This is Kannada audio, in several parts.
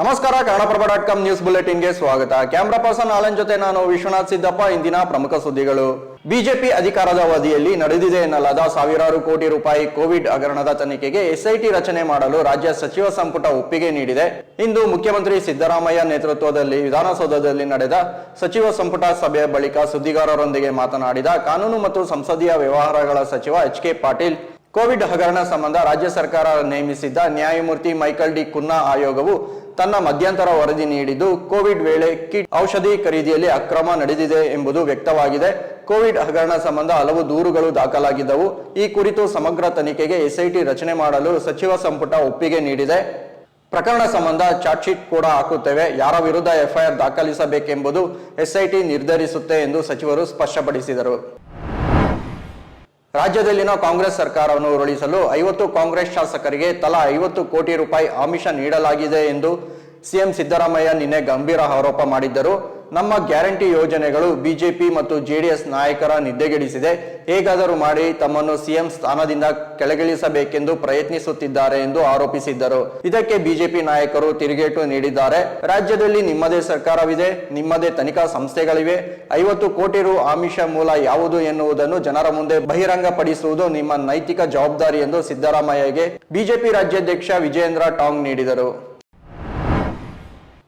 ನಮಸ್ಕಾರ ಕನ್ನಡಪ್ರಭ ಡಾಟ್ ಕಾಮ್ ನ್ಯೂಸ್ ಬುಲೆಟಿನ್ಗೆ ಸ್ವಾಗತ. ಕ್ಯಾಮ್ರಾ ಪರ್ಸನ್ ಆಲನ್ ಜೊತೆ ನಾನು ವಿಶ್ವನಾಥ್ ಸಿದ್ದಪ್ಪ, ಇಂದಿನ ಪ್ರಮುಖ ಸುದ್ದಿಗಳು. ಬಿಜೆಪಿ ಅಧಿಕಾರದ ಅವಧಿಯಲ್ಲಿ ನಡೆದಿದೆ ಎನ್ನಲಾದ ಸಾವಿರಾರು ಕೋಟಿ ರೂಪಾಯಿ ಕೋವಿಡ್ ಹಗರಣದ ತನಿಖೆಗೆ ಎಸ್ಐಟಿ ರಚನೆ ಮಾಡಲು ರಾಜ್ಯ ಸಚಿವ ಸಂಪುಟ ಒಪ್ಪಿಗೆ ನೀಡಿದೆ. ಇಂದು ಮುಖ್ಯಮಂತ್ರಿ ಸಿದ್ದರಾಮಯ್ಯ ನೇತೃತ್ವದಲ್ಲಿ ವಿಧಾನಸೌಧದಲ್ಲಿ ನಡೆದ ಸಚಿವ ಸಂಪುಟ ಸಭೆಯ ಬಳಿಕ ಸುದ್ದಿಗಾರರೊಂದಿಗೆ ಮಾತನಾಡಿದ ಕಾನೂನು ಮತ್ತು ಸಂಸದೀಯ ವ್ಯವಹಾರಗಳ ಸಚಿವ ಎಚ್ ಕೆ ಪಾಟೀಲ್, ಕೋವಿಡ್ ಹಗರಣ ಸಂಬಂಧ ರಾಜ್ಯ ಸರ್ಕಾರ ನೇಮಿಸಿದ್ದ ನ್ಯಾಯಮೂರ್ತಿ ಮೈಕಲ್ ಡಿ ಕುನ್ನಾ ಆಯೋಗವು ತನ್ನ ಮಧ್ಯಂತರ ವರದಿ ನೀಡಿದ್ದು, ಕೋವಿಡ್ ವೇಳೆ ಕಿಟ್ ಔಷಧಿ ಖರೀದಿಯಲ್ಲಿ ಅಕ್ರಮ ನಡೆದಿದೆ ಎಂಬುದು ವ್ಯಕ್ತವಾಗಿದೆ. ಕೋವಿಡ್ ಹಗರಣ ಸಂಬಂಧ ಹಲವು ದೂರುಗಳು ದಾಖಲಾಗಿದ್ದವು. ಈ ಕುರಿತು ಸಮಗ್ರ ತನಿಖೆಗೆ ಎಸ್ಐಟಿ ರಚನೆ ಮಾಡಲು ಸಚಿವ ಸಂಪುಟ ಒಪ್ಪಿಗೆ ನೀಡಿದೆ. ಪ್ರಕರಣ ಸಂಬಂಧ ಚಾರ್ಜ್ ಕೂಡ ಹಾಕುತ್ತೇವೆ. ಯಾರ ವಿರುದ್ಧ ಎಫ್ಐಆರ್ ದಾಖಲಿಸಬೇಕೆಂಬುದು ಎಸ್ಐಟಿ ನಿರ್ಧರಿಸುತ್ತೆ ಎಂದು ಸಚಿವರು ಸ್ಪಷ್ಟಪಡಿಸಿದರು. ರಾಜ್ಯದಲ್ಲಿನ ಕಾಂಗ್ರೆಸ್ ಸರ್ಕಾರವನ್ನು ಉರುಳಿಸಲು ಐವತ್ತು ಕಾಂಗ್ರೆಸ್ ಶಾಸಕರಿಗೆ ತಲಾ ಐವತ್ತು ಕೋಟಿ ರೂಪಾಯಿ ಆಮಿಷ ನೀಡಲಾಗಿದೆ ಎಂದು ಸಿಎಂ ಸಿದ್ದರಾಮಯ್ಯ ನಿನ್ನೆ ಗಂಭೀರ ಆರೋಪ ಮಾಡಿದ್ದರು. ನಮ್ಮ ಗ್ಯಾರಂಟಿ ಯೋಜನೆಗಳು ಬಿಜೆಪಿ ಮತ್ತು ಜೆಡಿಎಸ್ ನಾಯಕರ ನಿದ್ದೆಗೆಡಿಸಿದೆ. ಹೇಗಾದರೂ ಮಾಡಿ ತಮ್ಮನ್ನು ಸಿಎಂ ಸ್ಥಾನದಿಂದ ಕೆಳಗಿಳಿಸಬೇಕೆಂದು ಪ್ರಯತ್ನಿಸುತ್ತಿದ್ದಾರೆ ಎಂದು ಆರೋಪಿಸಿದ್ದರು. ಇದಕ್ಕೆ ಬಿಜೆಪಿ ನಾಯಕರು ತಿರುಗೇಟು ನೀಡಿದ್ದಾರೆ. ರಾಜ್ಯದಲ್ಲಿ ನಿಮ್ಮದೇ ಸರ್ಕಾರವಿದೆ, ನಿಮ್ಮದೇ ತನಿಖಾ ಸಂಸ್ಥೆಗಳಿವೆ. ಐವತ್ತು ಕೋಟಿ ರು ಆಮಿಷ ಮೂಲ ಯಾವುದು ಎನ್ನುವುದನ್ನು ಜನರ ಮುಂದೆ ಬಹಿರಂಗಪಡಿಸುವುದು ನಿಮ್ಮ ನೈತಿಕ ಜವಾಬ್ದಾರಿ ಎಂದು ಸಿದ್ದರಾಮಯ್ಯಗೆ ಬಿಜೆಪಿ ರಾಜ್ಯಾಧ್ಯಕ್ಷ ವಿಜಯೇಂದ್ರ ಟಾಂಗ್ ನೀಡಿದರು.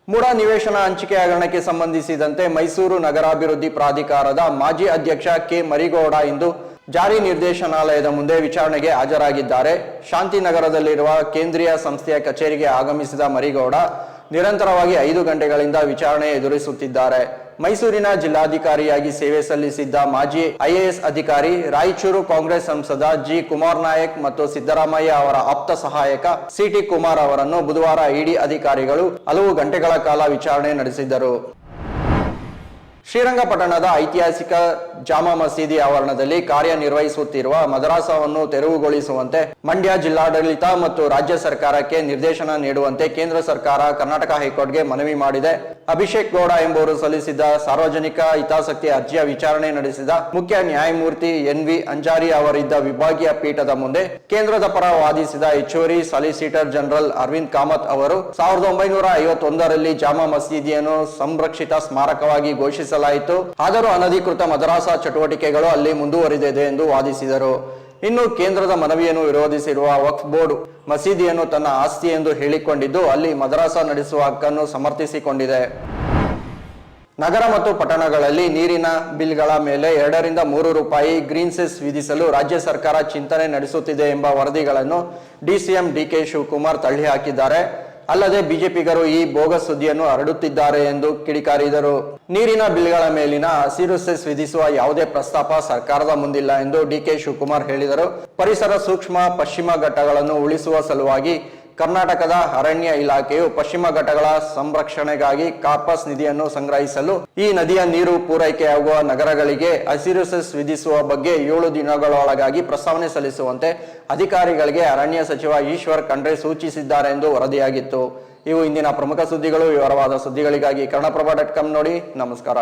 ಮೂಡ ನಿವೇಶನ ಹಂಚಿಕೆ ಹಗರಣಕ್ಕೆ ಸಂಬಂಧಿಸಿದಂತೆ ಮೈಸೂರು ನಗರಾಭಿವೃದ್ಧಿ ಪ್ರಾಧಿಕಾರದ ಮಾಜಿ ಅಧ್ಯಕ್ಷ ಕೆ ಮರಿಗೌಡ ಇಂದು ಜಾರಿ ನಿರ್ದೇಶನಾಲಯದ ಮುಂದೆ ವಿಚಾರಣೆಗೆ ಹಾಜರಾಗಿದ್ದಾರೆ. ಶಾಂತಿನಗರದಲ್ಲಿರುವ ಕೇಂದ್ರೀಯ ಸಂಸ್ಥೆಯ ಕಚೇರಿಗೆ ಆಗಮಿಸಿದ ಮರಿಗೌಡ ನಿರಂತರವಾಗಿ ಐದು ಗಂಟೆಗಳಿಂದ ವಿಚಾರಣೆ ಎದುರಿಸುತ್ತಿದ್ದಾರೆ. ಮೈಸೂರಿನ ಜಿಲ್ಲಾಧಿಕಾರಿಯಾಗಿ ಸೇವೆ ಸಲ್ಲಿಸಿದ್ದ ಮಾಜಿ ಐಎಎಸ್ ಅಧಿಕಾರಿ, ರಾಯಚೂರು ಕಾಂಗ್ರೆಸ್ ಸಂಸದ ಜಿ ಕುಮಾರ್ ನಾಯಕ್ ಮತ್ತು ಸಿದ್ದರಾಮಯ್ಯ ಅವರ ಆಪ್ತ ಸಹಾಯಕ ಸಿಟಿ ಕುಮಾರ್ ಅವರನ್ನು ಬುಧವಾರ ಇಡಿ ಅಧಿಕಾರಿಗಳು ಹಲವು ಗಂಟೆಗಳ ಕಾಲ ವಿಚಾರಣೆ ನಡೆಸಿದ್ದರು. ಶ್ರೀರಂಗಪಟ್ಟಣದ ಐತಿಹಾಸಿಕ ಜಾಮಾ ಮಸೀದಿ ಆವರಣದಲ್ಲಿ ಕಾರ್ಯನಿರ್ವಹಿಸುತ್ತಿರುವ ಮದರಾಸವನ್ನು ತೆರವುಗೊಳಿಸುವಂತೆ ಮಂಡ್ಯ ಜಿಲ್ಲಾಡಳಿತ ಮತ್ತು ರಾಜ್ಯ ಸರ್ಕಾರಕ್ಕೆ ನಿರ್ದೇಶನ ನೀಡುವಂತೆ ಕೇಂದ್ರ ಸರ್ಕಾರ ಕರ್ನಾಟಕ ಹೈಕೋರ್ಟ್ಗೆ ಮನವಿ ಮಾಡಿದೆ. ಅಭಿಷೇಕ್ ಗೌಡ ಎಂಬುವರು ಸಲ್ಲಿಸಿದ್ದ ಸಾರ್ವಜನಿಕ ಹಿತಾಸಕ್ತಿ ಅರ್ಜಿಯ ವಿಚಾರಣೆ ನಡೆಸಿದ ಮುಖ್ಯ ನ್ಯಾಯಮೂರ್ತಿ ಎನ್ ವಿ ಅಂಜಾರಿ ಅವರಿದ್ದ ವಿಭಾಗೀಯ ಪೀಠದ ಮುಂದೆ ಕೇಂದ್ರದ ಪರ ವಾದಿಸಿದ ಹೆಚ್ಚುವರಿ ಸಾಲಿಸಿಟರ್ ಜನರಲ್ ಅರವಿಂದ್ ಕಾಮತ್ ಅವರು ಸಾವಿರದ ಒಂಬೈನೂರ ಐವತ್ತೊಂದರಲ್ಲಿ ಜಾಮಾ ಮಸೀದಿಯನ್ನು ಸಂರಕ್ಷಿತ ಸ್ಮಾರಕವಾಗಿ ಘೋಷಿಸಲಾಯಿತು ಆದರೂ ಅನಧಿಕೃತ ಮದ್ರಾಸಾ ಚಟುವಟಿಕೆಗಳು ಅಲ್ಲಿ ಮುಂದುವರಿದಿದೆ ಎಂದು ವಾದಿಸಿದರು. ಇನ್ನು ಕೇಂದ್ರದ ಮನವಿಯನ್ನು ವಿರೋಧಿಸಿರುವ ವಕ್ಫ್ ಬೋರ್ಡ್ ಮಸೀದಿಯನ್ನು ತನ್ನ ಆಸ್ತಿ ಎಂದು ಹೇಳಿಕೊಂಡಿದ್ದು, ಅಲ್ಲಿ ಮದ್ರಾಸಾ ನಡೆಸುವ ಹಕ್ಕನ್ನು ಸಮರ್ಥಿಸಿಕೊಂಡಿದೆ. ನಗರ ಮತ್ತು ಪಟ್ಟಣಗಳಲ್ಲಿ ನೀರಿನ ಬಿಲ್ಗಳ ಮೇಲೆ ಎರಡರಿಂದ ಮೂರು ರೂಪಾಯಿ ಗ್ರೀನ್ ಸೆಸ್ ವಿಧಿಸಲು ರಾಜ್ಯ ಸರ್ಕಾರ ಚಿಂತನೆ ನಡೆಸುತ್ತಿದೆ ಎಂಬ ವರದಿಗಳನ್ನು ಡಿಸಿಎಂ ಡಿಕೆ ಶಿವಕುಮಾರ್ ತಳ್ಳಿ ಹಾಕಿದ್ದಾರೆ ಅಲ್ಲದೆ ಬಿಜೆಪಿಗರು ಈ ಬೋಗಸ್ ಸುದ್ದಿಯನ್ನು ಹರಡುತ್ತಿದ್ದಾರೆ ಎಂದು ಕಿಡಿಕಾರಿದರು. ನೀರಿನ ಬಿಲ್ಗಳ ಮೇಲಿನ ಹಸಿರು ಸೆಸ್ ವಿಧಿಸುವ ಯಾವುದೇ ಪ್ರಸ್ತಾಪ ಸರ್ಕಾರದ ಮುಂದಿಲ್ಲ ಎಂದು ಡಿಕೆ ಶಿವಕುಮಾರ್ ಹೇಳಿದರು. ಪರಿಸರ ಸೂಕ್ಷ್ಮ ಪಶ್ಚಿಮ ಘಟ್ಟಗಳನ್ನು ಉಳಿಸುವ ಸಲುವಾಗಿ ಕರ್ನಾಟಕದ ಅರಣ್ಯ ಇಲಾಖೆಯು ಪಶ್ಚಿಮ ಘಟ್ಟಗಳ ಸಂರಕ್ಷಣೆಗಾಗಿ ಕಾರ್ಪಸ್ ನಿಧಿಯನ್ನು ಸಂಗ್ರಹಿಸಲು ಈ ನದಿಯ ನೀರು ಪೂರೈಕೆಯಾಗುವ ನಗರಗಳಿಗೆ ಹಸಿರು ವಿಧಿಸುವ ಬಗ್ಗೆ ಏಳು ದಿನಗಳೊಳಗಾಗಿ ಪ್ರಸ್ತಾವನೆ ಸಲ್ಲಿಸುವಂತೆ ಅಧಿಕಾರಿಗಳಿಗೆ ಅರಣ್ಯ ಸಚಿವ ಈಶ್ವರ್ ಖಂಡ್ರೆ ಸೂಚಿಸಿದ್ದಾರೆ ಎಂದು ವರದಿಯಾಗಿತ್ತು. ಇವು ಇಂದಿನ ಪ್ರಮುಖ ಸುದ್ದಿಗಳು. ವಿವರವಾದ ಸುದ್ದಿಗಳಿಗಾಗಿ ಕನ್ನಡಪ್ರಭ ಡಾಟ್ ನೋಡಿ. ನಮಸ್ಕಾರ.